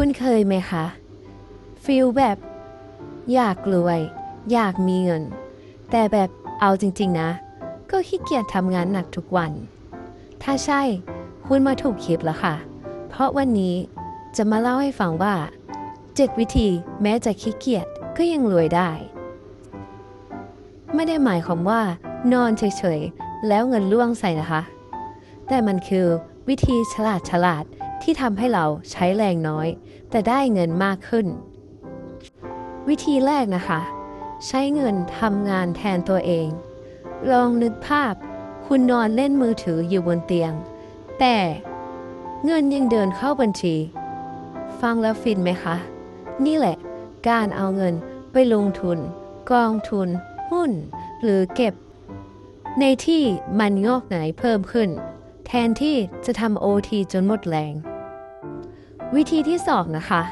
คุณเคยไหมคะฟีลแบบอยากรวย อยากมีเงิน แต่แบบเอาจริงๆนะ ก็ขี้เกียจทำงานหนักทุกวัน ถ้าใช่คุณมาถูกคลิปแล้วค่ะ เพราะวันนี้จะมาเล่าให้ฟังว่า 7 วิธีแม้จะขี้เกียจก็ยังรวยได้ ไม่ได้หมายความว่า นอนเฉยๆ แล้วเงินล่วงใส่นะคะ แต่มันคือวิธีฉลาดฉลาด ที่ทำให้เราใช้แรงน้อย แต่ได้เงินมากขึ้น วิธีแรกนะคะ ใช้เงินทำงานแทนตัวเอง ลองนึกภาพ คุณนอนเล่นมือถืออยู่บนเตียง แต่เงินยังเดินเข้าบัญชี ฟังแล้วฟินไหมคะ นี่แหละ การเอาเงินไปลงทุน กองทุน หุ้น หรือเก็บ ในที่มันงอกไหนเพิ่มขึ้น แทนที่จะทำโอทีจนหมดแรง วิธีที่สองนะคะ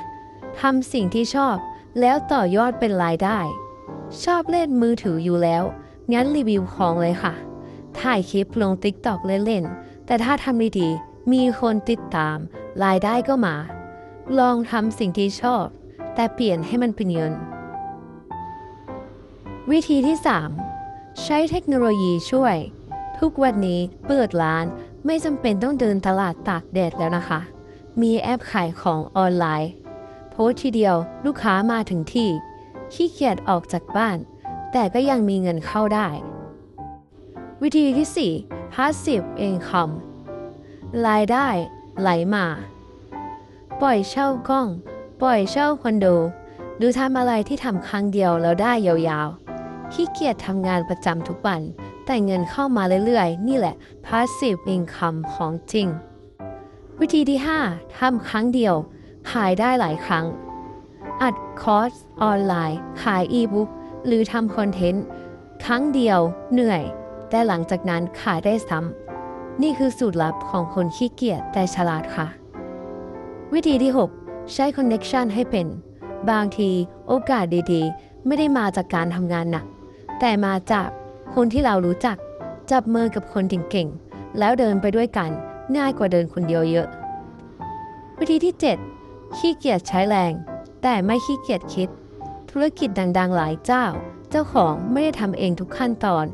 ทำสิ่งที่ชอบแล้วต่อยอดเป็นรายได้ ชอบเล่นมือถืออยู่แล้ว งั้นรีวิวของเลยค่ะ ถ่ายคลิปลง TikTok เล่นๆ แต่ถ้าทำดีๆ มีคนติดตาม รายได้ก็มา ลองทำสิ่งที่ชอบ แต่เปลี่ยนให้มันเป็นเงิน วิธีที่ 3 ใช้เทคโนโลยีช่วย ทุกวันนี้เปิดร้าน ไม่จำเป็นต้องเดินตลาดตากแดดแล้วนะคะ มีแอปขายของออนไลน์ โพสทีเดียวลูกค้ามาถึงที่ ขี้เกียจออกจากบ้าน แต่ก็ยังมีเงินเข้าได้ วิธีที่ 4 passive income รายได้ไหลมา ปล่อยเช่ากล้อง ปล่อยเช่าคอนโดหรือทำอะไรที่ทำครั้งเดียวแล้วได้ยาวๆขี้เกียจทำงานประจำทุกวัน แต่เงินเข้ามาเรื่อยๆ นี่แหละ passive income ของจริง วิธีที่ 5 ทำครั้งเดียว ขายได้หลายครั้ง อัดคอร์สออนไลน์ ขายอีบุ๊กหรือทำคอนเทนต์ ครั้งเดียว เหนื่อย แต่หลังจากนั้นขายได้ซ้ำ นี่คือสูตรลับของคนขี้เกียจแต่ฉลาดค่ะ วิธีที่ 6 ใช้คอนเน็ชันให้เป็น บางทีโอกาสดีๆ ไม่ได้มาจากการทำงานหนัก แต่มาจาก คนที่เรารู้จัก จับมือกับคนเก่งๆ แล้วเดินไปด้วยกัน ง่ายกว่าเดินคนเดียวเยอะ วิธีที่ 7 ขี้เกียจใช้แรง แต่ไม่ขี้เกียจคิด ธุรกิจดังๆ หลายเจ้า เจ้าของไม่ได้ทำเองทุกขั้นตอน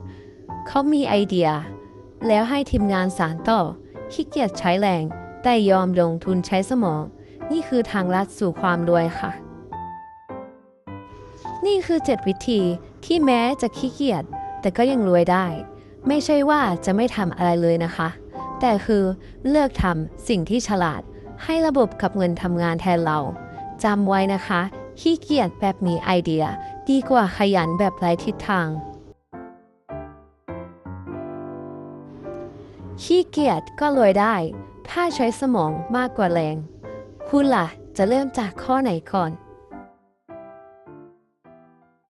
เขามีไอเดีย แล้วให้ทีมงานสารต่อ ขี้เกียจใช้แรง แต่ยอมลงทุนใช้สมอง นี่คือทางลัดสู่ความรวยค่ะนี่คือ 7 วิธีที่แม้จะขี้เกียจ แต่ก็ยังรวยได้ ไม่ใช่ว่าจะไม่ทำอะไรเลยนะคะ แต่คือเลือกทำสิ่งที่ฉลาด ให้ระบบกับเงินทำงานแทนเราจำไว้นะคะขี้เกียจแบบมีไอเดีย ดีกว่าขยันแบบไร้ทิศทาง ขี้เกียจก็รวยได้ ถ้าใช้สมองมากกว่าแรง คุณล่ะจะเริ่มจากข้อไหนก่อน